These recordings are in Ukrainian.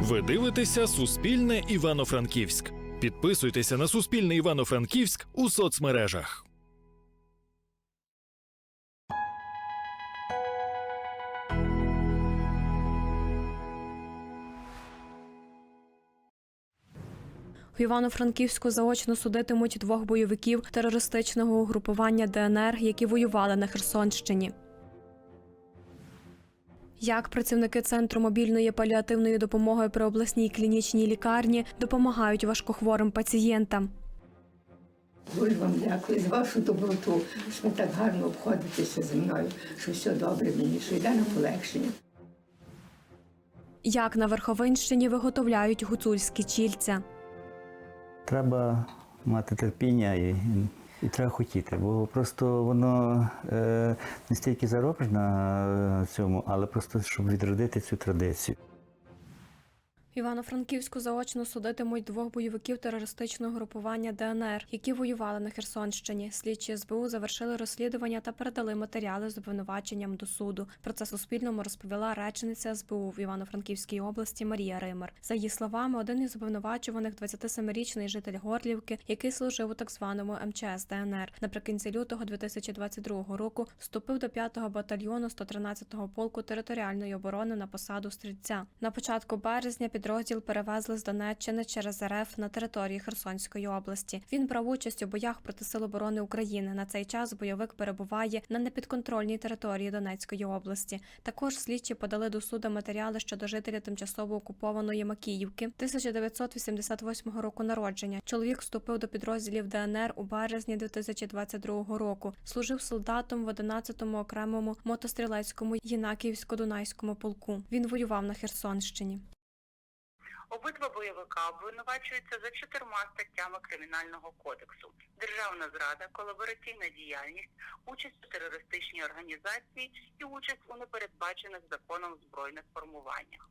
Ви дивитеся Суспільне Івано-Франківськ. Підписуйтеся на Суспільне Івано-Франківськ у соцмережах. В Івано-Франківську заочно судитимуть двох бойовиків терористичного угрупування ДНР, які воювали на Херсонщині. Як працівники центру мобільної паліативної допомоги при обласній клінічній лікарні допомагають важкохворим пацієнтам? Дуже вам дякую за вашу доброту, що ви так гарно обходитеся зі мною, що все добре мені, що йде на полегшення. Як на Верховинщині виготовляють гуцульські чільця? Треба мати терпіння і, і треба хотіти, бо просто воно е, не стільки зароблено на цьому, але просто щоб відродити цю традицію. Івано-Франківську заочно судитимуть двох бойовиків терористичного групування ДНР, які воювали на Херсонщині. Слідчі СБУ завершили розслідування та передали матеріали з обвинуваченням до суду. Про це Суспільному розповіла речниця СБУ в Івано-Франківській області Марія Ример. За її словами, один із обвинувачуваних 27-річний житель Горлівки, який служив у так званому МЧС ДНР. Наприкінці лютого 2022 року вступив до 5-го батальйону 113-го полку територіальної оборони на посаду стрільця. На початку березня підрозділ перевезли з Донеччини через РФ на території Херсонської області. Він брав участь у боях проти Сил оборони України. На цей час бойовик перебуває на непідконтрольній території Донецької області. Також слідчі подали до суду матеріали щодо жителя тимчасово окупованої Макіївки 1988 року народження. Чоловік вступив до підрозділів ДНР у березні 2022 року. Служив солдатом в 11-му окремому мотострілецькому Єнакіївсько-Дунайському полку. Він воював на Херсонщині. Обидва бойовика обвинувачуються за чотирма статтями Кримінального кодексу: державна зрада, колабораційна діяльність, участь у терористичній організації і участь у непередбачених законом збройних формуваннях.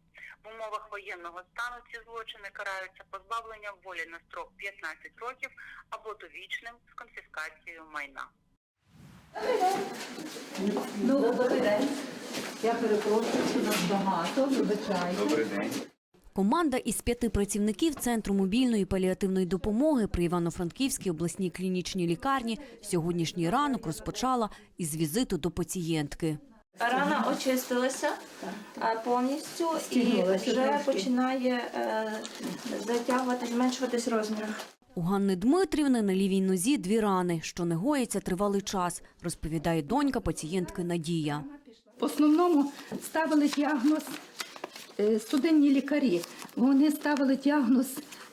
В умовах воєнного стану ці злочини караються позбавленням волі на строк 15 років або довічним з конфіскацією майна. Ну, добрий день. Я перепрошую, що нас багато, вибачайте. Команда із п'яти працівників Центру мобільної паліативної допомоги при Івано-Франківській обласній клінічній лікарні сьогоднішній ранок розпочала із візиту до пацієнтки. Рана очистилася е, повністю і вже починає е, затягувати, зменшуватись в розмірах. У Ганни Дмитрівни на лівій нозі дві рани, що не гоїться тривалий час, розповідає донька пацієнтки Надія. В основному ставили діагноз е, судинні лікарі. Вони ставили діагноз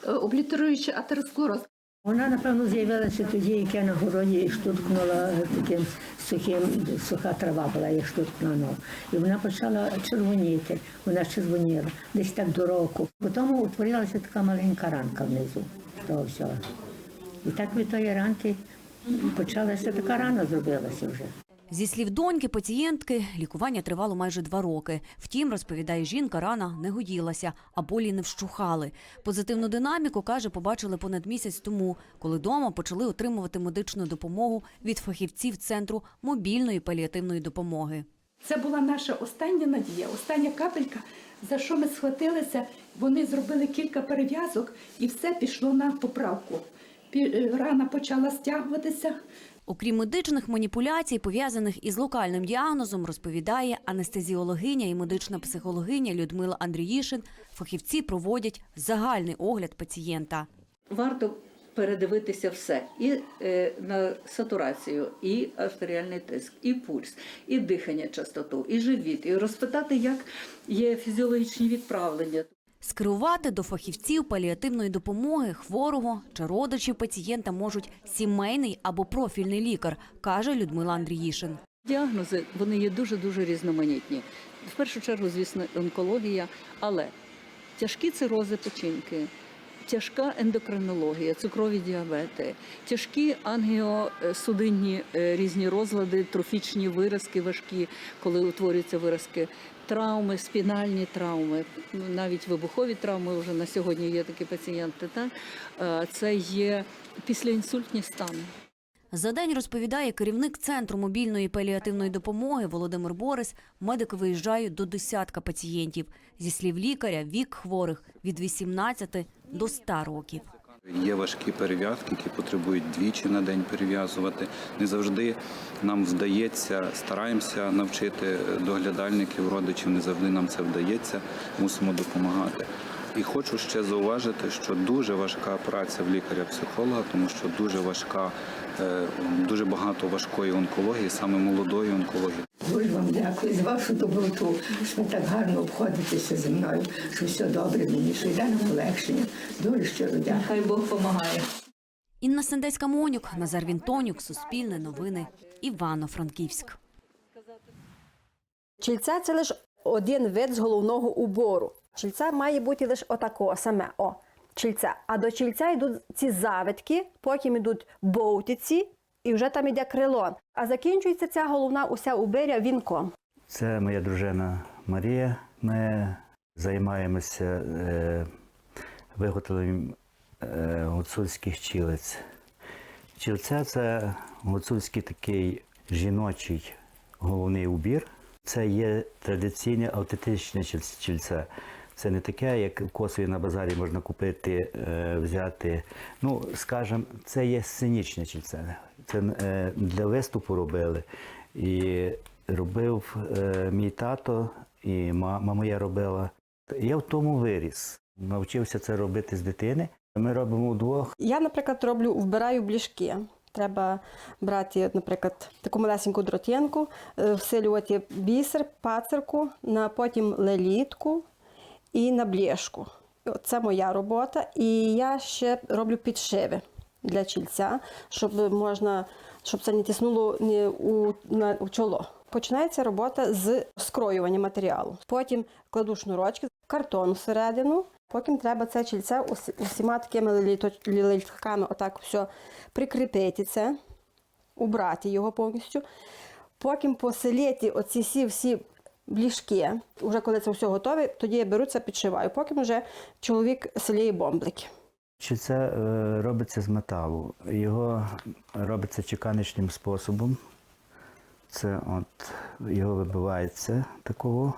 е, облітеруючий атеросклероз. Вона, напевно, з'явилася тоді, як я на городі штуркнула таким сухим, суха трава була, я штуркнула. І вона почала червоніти, вона червоніла, десь так до року. Потім утворилася така маленька ранка внизу того всього. І так від тої ранки почалася така рана зробилася вже. Зі слів доньки пацієнтки, лікування тривало майже два роки. Втім, розповідає жінка, рана не годілася, а болі не вщухали. Позитивну динаміку, каже, побачили понад місяць тому, коли дома почали отримувати медичну допомогу від фахівців Центру мобільної паліативної допомоги. Це була наша остання надія, остання капелька, за що ми схватилися. Вони зробили кілька перев'язок і все пішло на поправку. Е, Рана почала стягуватися. Окрім медичних маніпуляцій, пов'язаних із локальним діагнозом, розповідає анестезіологиня і медична психологиня Людмила Андріїшин. Фахівці проводять загальний огляд пацієнта. Варто передивитися все і е, на сатурацію, і артеріальний тиск, і пульс, і дихання частоту, і живіт, і розпитати, як є фізіологічні відправлення. Скерувати до фахівців паліативної допомоги хворого чи родичів пацієнта можуть сімейний або профільний лікар, каже Людмила Андріїшин. Діагнози вони є дуже дуже різноманітні. В першу чергу, звісно, онкологія, але тяжкі цирози печінки, тяжка ендокринологія, цукрові діабети, тяжкі ангіосудинні е, різні розлади, трофічні виразки важкі, коли утворюються виразки, травми, спінальні травми, навіть вибухові травми вже на сьогодні є такі пацієнти. Так? Е, Це є післяінсультні стани. За день розповідає керівник центру мобільної паліативної допомоги Володимир Борис. Медики виїжджають до десятка пацієнтів. Зі слів лікаря, вік хворих від 18 до 100 років. Є важкі перев'язки, які потребують двічі на день перев'язувати. Не завжди нам вдається, стараємося навчити доглядальників, родичів, не завжди нам це вдається, мусимо допомагати. І хочу ще зауважити, що дуже важка праця в лікаря-психолога, тому що дуже важка, дуже багато важкої онкології, саме молодої онкології. Дуже вам дякую за вашу доброту, що ви так гарно обходитеся зі мною, що все добре мені, що йде на полегшення. Дуже щиро дякую. Хай Бог допомагає. Інна Сендецька Монюк, Назар Вінтонюк, Суспільне новини, Івано-Франківськ. Чільця це лише один вид з головного убору. Чільця має бути лише отакого саме. О, чільця. А до чільця йдуть ці завитки, потім йдуть болтиці, і вже там йде крило. А закінчується ця головна уся убиря вінком. Це моя дружина Марія. Ми займаємося е, виготовленням е, гуцульських чілець. Чільця це гуцульський такий жіночий головний убір. Це є традиційне автентичне чільце. Це не таке, як в Косові на базарі можна купити, е, взяти. Ну, скажімо, це є сценічне чільце. Це е, для виступу робили. І робив е, мій тато, і мама моя робила. Я в тому виріс. Навчився це робити з дитини. Ми робимо вдвох. Я, наприклад, роблю, вбираю бляшки. Треба брати, наприклад, таку малесеньку дротинку, е, всилювати бісер, пацерку, потім лелітку і на бляшку. Це моя робота. І я ще роблю підшиви для чільця, щоб можна, щоб це не тиснуло не у, на, у чоло. Починається робота з скроювання матеріалу. Потім кладу шнурочки, картон всередину. Потім треба це чільце усіма такими ліліто- отак все прикріпити це, убрати його повністю. Потім поселити оці всі бліжки. Уже коли це все готове, тоді я беру це, підшиваю. Поки вже чоловік селіє бомблики. Чи це е, робиться з металу? Його робиться чеканичним способом. Це от його вибивається такого.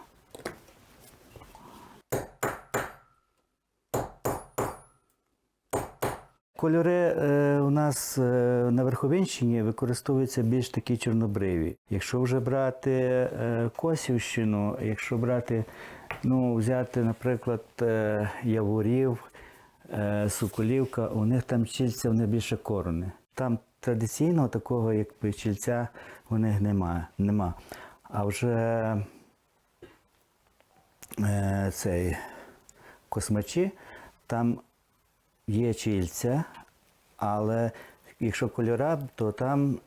Кольори е, у нас е, на Верховинщині використовуються більш такі чорнобриві. Якщо вже брати е, Косівщину, якщо брати, ну, взяти, наприклад, Яворів, Соколівка, у них там чільця вони більше корони. Там традиційного такого, якби чільця, у них немає. Нема. А вже цей космачі, там є чільця, але якщо кольора, то там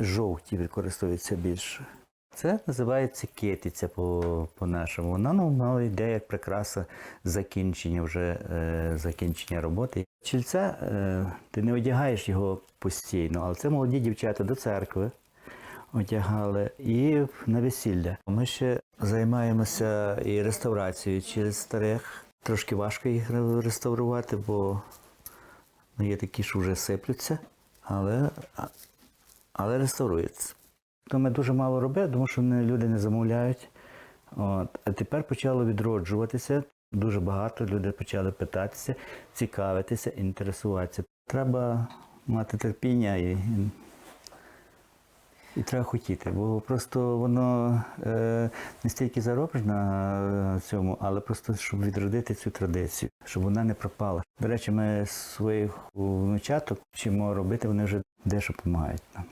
жовті використовуються більше. Це називається кетиця по, по-нашому. Вона ну, йде як прикраса закінчення вже е, закінчення роботи. Чільця е, ти не одягаєш його постійно, але це молоді дівчата до церкви одягали і на весілля. Ми ще займаємося і реставрацією через старих. Трошки важко їх реставрувати, бо ну, є такі, що вже сиплються, але, але реставруються. То ми дуже мало робили, тому що люди не замовляють. От. А тепер почало відроджуватися. Дуже багато людей почали питатися, цікавитися, інтересуватися. Треба мати терпіння і, і, треба хотіти, бо просто воно е, не стільки заробиш на цьому, але просто щоб відродити цю традицію, щоб вона не пропала. До речі, ми своїх внучаток вчимо робити, вони вже дещо допомагають нам.